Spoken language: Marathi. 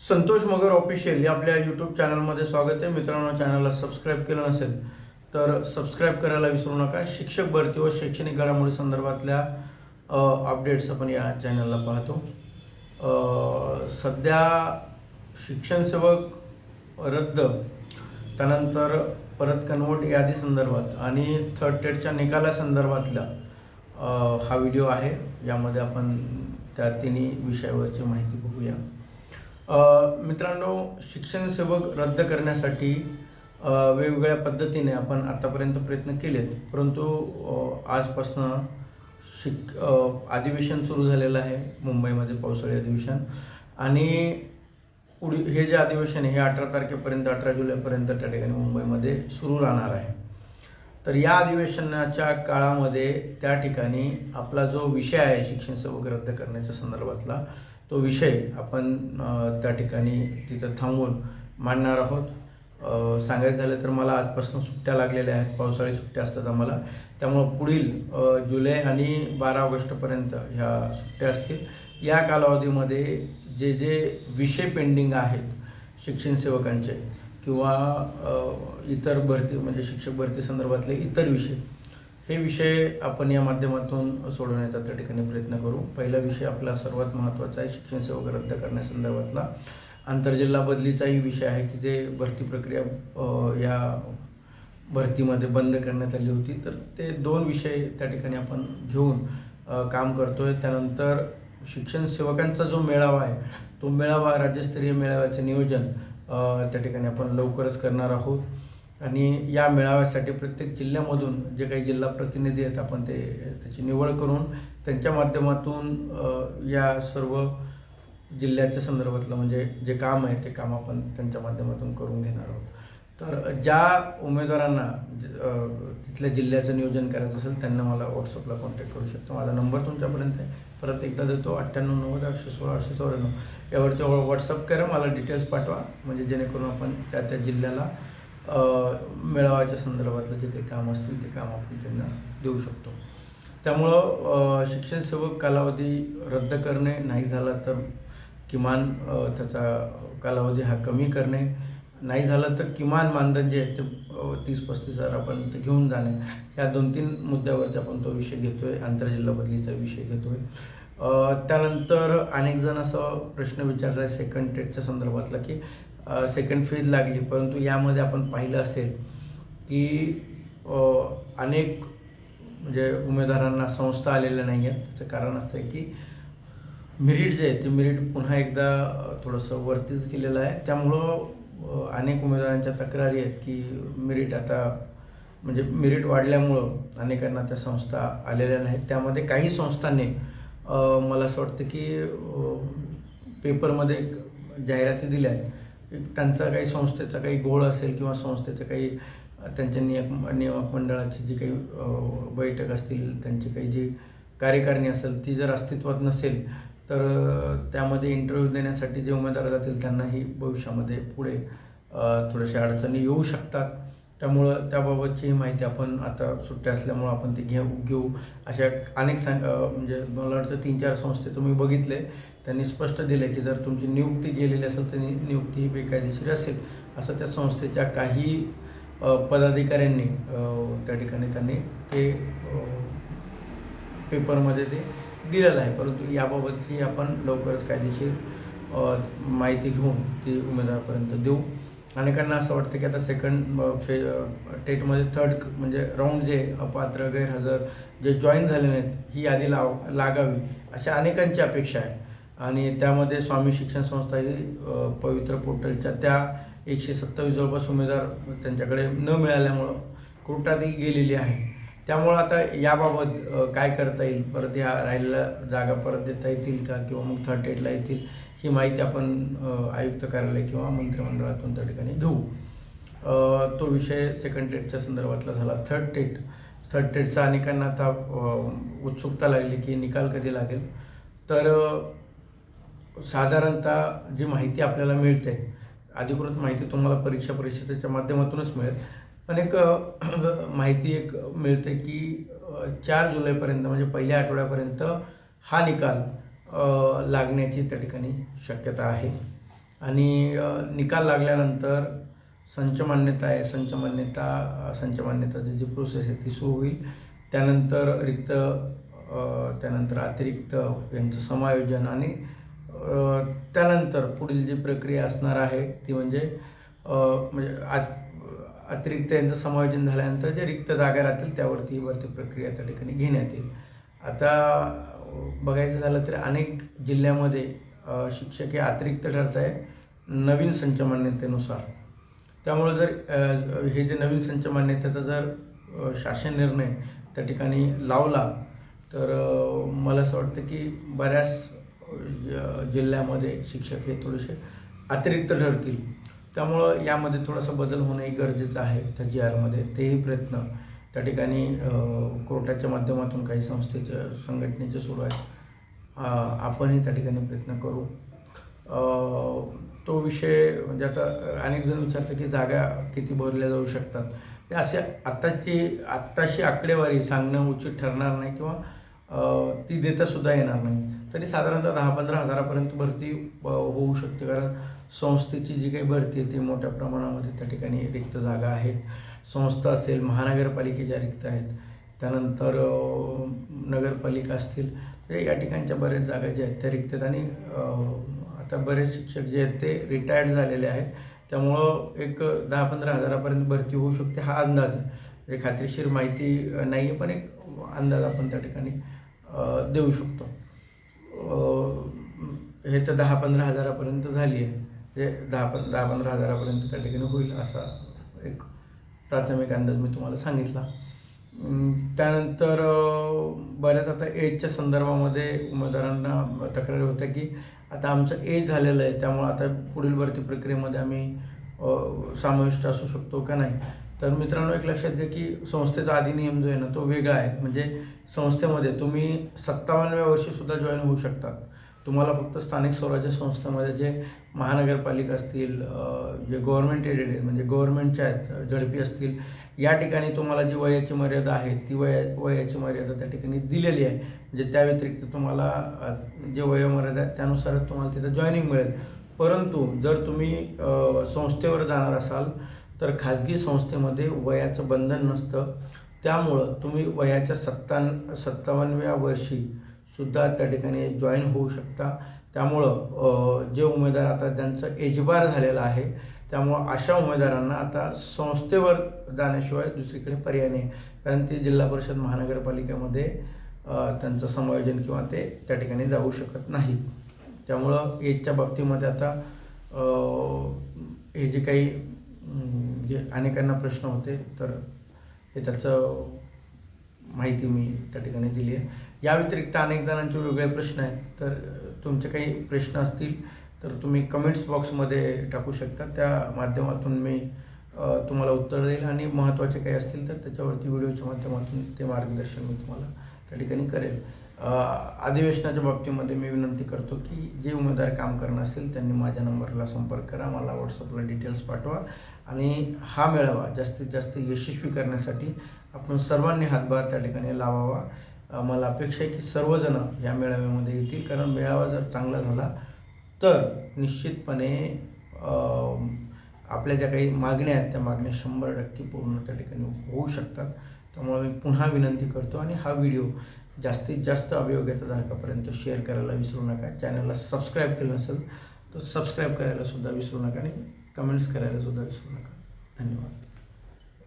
संतोष मगर ऑफिशियल या आपल्या यूट्यूब चॅनलमध्ये स्वागत आहे. मित्रांनो चॅनलला सबस्क्राईब केलं नसेल तर सबस्क्राईब करायला विसरू नका. शिक्षक भरती व शैक्षणिक घडामोडी संदर्भातल्या अपडेट्स आपण या चॅनलला पाहतो. सध्या शिक्षण सेवक रद्द त्यानंतर परत कन्वर्ट यादी संदर्भात आणि थर्ड टेटच्या निकालासंदर्भातला हा व्हिडिओ आहे. यामध्ये आपण त्या तिन्ही विषयावरची माहिती बघूया. मित्रांनो शिक्षण सेवक रद्द करण्यासाठी वेगवेगळ्या पद्धतीने आपण आतापर्यंत प्रयत्न केलेत. परंतु आजपासनं शिक अधिवेशन सुरू झालेलं आहे. मुंबईमध्ये पावसाळी अधिवेशन. आणि उडी हे जे अधिवेशन हे अठरा तारखेपर्यंत अठरा जुलैपर्यंत त्या ठिकाणी मुंबईमध्ये सुरू राहणार आहे. तर या अधिवेशनाच्या काळामध्ये त्या ठिकाणी आपला जो विषय आहे शिक्षण सेवक रद्द करण्याच्या संदर्भातला तो विषय आपण त्या ठिकाणी तिथं थांबून मांडणार आहोत. सांगायचं झालं तर मला आजपासून सुट्ट्या लागलेल्या आहेत पावसाळी सुट्ट्या असतात आम्हाला. त्यामुळं पुढील जुलै आणि बारा ऑगस्टपर्यंत ह्या सुट्ट्या असतील. या कालावधीमध्ये जे जे विषय पेंडिंग आहेत शिक्षण सेवकांचे किंवा इतर भरती म्हणजे शिक्षक भरती संदर्भातले इतर विषय हे विषय आपण या माध्यमातून सोडवण्याचा त्या ठिकाणी प्रयत्न करू. पहिला विषय आपला सर्वात महत्त्वाचा आहे शिक्षण सेवक रद्द करण्यासंदर्भातला. आंतरजिल्हा बदलीचाही विषय आहे की जे भरती प्रक्रिया या भरतीमध्ये बंद करण्यात आली होती. तर ते दोन विषय त्या ठिकाणी आपण घेऊन काम करतो आहे त्यानंतर शिक्षण सेवकांचा जो मेळावा आहे तो मेळावा राज्यस्तरीय मेळाव्याचे नियोजन त्या ठिकाणी आपण लवकरच करणार आहोत. आणि या मेळाव्यासाठी प्रत्येक जिल्ह्यामधून जे काही जिल्हा प्रतिनिधी आहेत आपण ते त्याची निवड करून त्यांच्या माध्यमातून या सर्व जिल्ह्याच्या संदर्भातलं म्हणजे जे काम आहे ते काम आपण त्यांच्या माध्यमातून करून घेणार आहोत. तर ज्या उमेदवारांना तिथल्या जिल्ह्याचं नियोजन करायचं असेल त्यांना मला व्हॉट्सअपला कॉन्टॅक्ट करू शकतो. माझा नंबर तुमच्यापर्यंत आहे. परत एकदा देतो अठ्ठ्याण्णव नव्वद आठशे सोळा आठशे चौऱ्याण्णव. यावरती व्हॉट्सअप करा मला डिटेल्स पाठवा. म्हणजे जेणेकरून आपण त्या त्या जिल्ह्याला मेळाव्याच्या संदर्भातलं जे काही काम असतील ते काम आपण त्यांना देऊ शकतो. त्यामुळं शिक्षण सेवक कालावधी रद्द करणे नाही झाला तर किमान त्याचा कालावधी हा कमी करणे नाही झालं तर किमान मानधन जे आहे ते तीस पस्तीस हजारापर्यंत घेऊन जाणे. या दोन तीन मुद्द्यावरती आपण तो विषय घेतोय आंतरजिल्हा बदलीचा विषय घेतोय. आहे त्यानंतर अनेक जण असं प्रश्न विचारला आहे सेकंड ट्रेडच्या संदर्भातला की सेकंड फेज लागली. परंतु यामध्ये आपण पाहिलं असेल की अनेक म्हणजे उमेदवारांना संस्था आलेल्या नाही आहेत त्याचं कारण असं आहे की मिरिट जे आहे ते मिरिट पुन्हा एकदा थोडंसं वरतीच केलेलं आहे. त्यामुळं अनेक उमेदवारांच्या तक्रारी आहेत की मिरिट आता म्हणजे मिरिट वाढल्यामुळं अनेकांना त्या संस्था आलेल्या नाहीत. त्यामध्ये काही संस्थांनी मला असं वाटतं की पेपरमध्ये जाहिराती दिल्या आहेत त्यांचा काही संस्थेचा काही गोळ असेल किंवा संस्थेचं काही त्यांच्या नियम नियामक मंडळाची जी काही बैठक असतील त्यांची काही जी कार्यकारिणी असेल ती जर अस्तित्वात नसेल तर त्यामध्ये इंटरव्ह्यू देण्यासाठी जे उमेदवार जातील त्यांनाही भविष्यामध्ये पुढे थोड्याशा अडचणी येऊ शकतात. त्यामुळं त्याबाबतची माहिती आपण आता सुट्ट्या असल्यामुळं आपण ती घेऊ घेऊ. अशा अनेक सांग म्हणजे मला वाटतं तीन चार संस्थे तुम्ही बघितले. त्यांनी स्पष्ट दिले की जर तुमची नियुक्ती गेलेली असेल तर नियुक्ती ही बेकायदेशीर असेल. असं त्या संस्थेच्या काही पदाधिकाऱ्यांनी त्या ठिकाणी त्यांनी ते पेपरमध्ये ते दिलेलं आहे. परंतु याबाबतची आपण लवकरच कायदेशीर माहिती घेऊन ती उमेदवारापर्यंत देऊ. अनेकांना असं वाटतं की आता सेकंड फे टेटमध्ये थर्ड म्हणजे राऊंड जे अपात्र गैरहजर जे जॉईन झाले नाहीत ही यादी लाव लागावी अशा अनेकांची अपेक्षा आहे. आणि त्यामध्ये स्वामी शिक्षण संस्था ही पवित्र पोर्टलच्या त्या एकशे सत्तावीस जवळपास उमेदवार त्यांच्याकडे न मिळाल्यामुळं कोर्टातही गेलेली आहे. त्यामुळं आता याबाबत काय करता येईल? परत ह्या राहिलेल्या जागा परत देता येतील का? किंवा मग थर्ड टेटला येतील? ही माहिती आपण आयुक्त कार्यालय किंवा मंत्रिमंडळातून त्या ठिकाणी घेऊ. तो विषय सेकंड टेटच्या संदर्भातला झाला. थर्ड टेट थर्ड टेटचा अनेकांना आता उत्सुकता लागली की निकाल कधी लागेल? तर साधारणतः जी माहिती आपल्याला मिळते अधिकृत माहिती तुम्हाला परीक्षा परिषदेच्या माध्यमातूनच मिळेल. पण एक माहिती एक मिळते की चार जुलैपर्यंत म्हणजे पहिल्या आठवड्यापर्यंत हा निकाल लागण्याची त्या ठिकाणी शक्यता आहे. आणि निकाल लागल्यानंतर संच मान्यता आहे. संच मान्यता संच मान्यताची जी प्रोसेस आहे ती सुरू होईल. त्यानंतर रिक्त त्यानंतर अतिरिक्त यांचं समायोजन आणि त्यानंतर पुढील जी प्रक्रिया असणार आहे ती म्हणजे म्हणजे आ- अतिरिक्त यांचं समायोजन झाल्यानंतर जे रिक्त जागा राहतील त्यावरती ही भरती प्रक्रिया त्या ठिकाणी घेण्यात येईल. आता बघायचं झालं तर अनेक जिल्ह्यामध्ये शिक्षक हे अतिरिक्त ठरत आहे नवीन संच मान्यतेनुसार त्यामुळं जर हे जे नवीन संच मान्यतेचा जर शासन निर्णय त्या ठिकाणी लावला तर मला असं वाटतं की बऱ्याच जिल्ह्यामध्ये शिक्षक हे थोडेसे अतिरिक्त ठरतील. त्यामुळं यामध्ये थोडासा बदल होणे गरजेचं आहे त्या जी आरमध्ये तेही प्रयत्न त्या ठिकाणी कोर्टाच्या माध्यमातून काही संस्थेच्या संघटनेचे सुरू आहेत. आपणही त्या ठिकाणी प्रयत्न करू. तो विषय म्हणजे आता अनेक जण विचारतं की जागा किती भरल्या जाऊ शकतात. हे असे आत्ताची आत्ताशी आकडेवारी सांगणं उचित ठरणार नाही किंवा ती देतासुद्धा येणार नाही. तरी साधारणतः दहा पंधरा हजारापर्यंत भरती होऊ शकते. कारण संस्थेची जी काही भरती आहे ती मोठ्या प्रमाणामध्ये त्या ठिकाणी रिक्त जागा आहेत. संस्था असेल महानगरपालिकेच्या रिक्त आहेत. त्यानंतर नगरपालिका असतील तर या ठिकाणच्या बऱ्याच जागा ज्या आहेत त्या रिक्त आहेत. आणि आता बरेच शिक्षक जे आहेत ते रिटायर्ड झालेले आहेत. त्यामुळं एक दहा पंधरा हजारापर्यंत भरती होऊ शकते हा अंदाज आहे. म्हणजे खात्रीशीर माहिती नाही आहे पण एक अंदाज आपण त्या ठिकाणी देऊ शकतो. हे तर दहा पंधरा हजारापर्यंत झाली आहे. म्हणजे ते दहा पं दहा पंधरा हजारापर्यंत त्या ठिकाणी होईल असा एक प्राथमिक अंदाज मी तुम्हाला सांगितला. त्यानंतर बऱ्याच आता एजच्या संदर्भामध्ये उमेदवारांना तक्रारी होत्या की आता आमचं एज झालेलं आहे त्यामुळं आता पुढील भरती प्रक्रियेमध्ये आम्ही समाविष्ट असू शकतो का नाही? तर मित्रांनो एक लक्षात घ्या की संस्थेचा अधिनियम जो आहे ना तो वेगळा आहे. म्हणजे संस्थेमध्ये तुम्ही सत्तावन्नव्या वर्षीसुद्धा जॉईन होऊ शकतात. तुम्हाला फक्त स्थानिक स्वराज्य संस्थेमध्ये जे महानगरपालिका असतील जे गव्हर्नमेंट एडेड आहेत म्हणजे गव्हर्नमेंटच्या आहेत झडपी असतील या ठिकाणी तुम्हाला जी वयाची मर्यादा आहे ती वया वयाची मर्यादा त्या ठिकाणी दिलेली आहे. म्हणजे त्या व्यतिरिक्त तुम्हाला जे वयोमर्यादा आहे त्यानुसारच तुम्हाला तिथं जॉईनिंग मिळेल. परंतु जर तुम्ही संस्थेवर जाणार असाल तर खाजगी संस्थेमध्ये वयाचं बंधन नसतं. त्यामुळं तुम्ही वयाच्या सत्तान सत्तावन्नव्या वर्षी सुद्धा त्या ठिकाणी जॉईन होऊ शकता. त्यामुळं जे उमेदवार आता त्यांचं एजबार झालेलं आहे त्यामुळं अशा उमेदवारांना आता संस्थेवर जाण्याशिवाय दुसरीकडे पर्याय नाही. कारण ते जिल्हा परिषद महानगरपालिकेमध्ये त्यांचं समायोजन किंवा ते त्या ठिकाणी जाऊ शकत नाही. त्यामुळं एजच्या बाबतीमध्ये आता हे जे काही जे अनेकांना प्रश्न होते तर हे त्याचं माहिती मी त्या ठिकाणी दिली आहे. या व्यतिरिक्त अनेक जणांचे वेगळे प्रश्न आहेत. तर तुमचे काही प्रश्न असतील तर तुम्ही कमेंट्स बॉक्समध्ये टाकू शकता. त्या माध्यमातून मी तुम्हाला उत्तर देईल आणि महत्त्वाचे काही असतील तर त्याच्यावरती व्हिडिओच्या माध्यमातून ते मार्गदर्शन मी तुम्हाला त्या ठिकाणी करेल. अधिवेशनाच्या बाबतीमध्ये मी विनंती करतो की जे उमेदवार काम करणार असतील त्यांनी माझ्या नंबरला संपर्क करा मला व्हॉट्सअपला डिटेल्स पाठवा आणि हा मेळावा जास्तीत जास्त यशस्वी करण्यासाठी आपण सर्वांनी हातभार त्या ठिकाणी लावावा. मला अपेक्षा आहे की सर्वजण या मेळाव्यामध्ये येतील. कारण मेळावा जर चांगला झाला तर निश्चितपणे आपल्या ज्या काही मागण्या आहेत त्या मागण्या शंभर टक्के पूर्ण त्या ठिकाणी होऊ शकतात. त्यामुळे मी पुन्हा विनंती करतो आणि हा व्हिडिओ जास्तीत जास्त अभियोग्यताधारकापर्यंत शेअर करायला विसरू नका. चॅनलला सबस्क्राईब केलं नसेल तर सबस्क्राईब करायला सुद्धा विसरू नका आणि कमेंट्स करायला सुद्धा विसरू नका. धन्यवाद.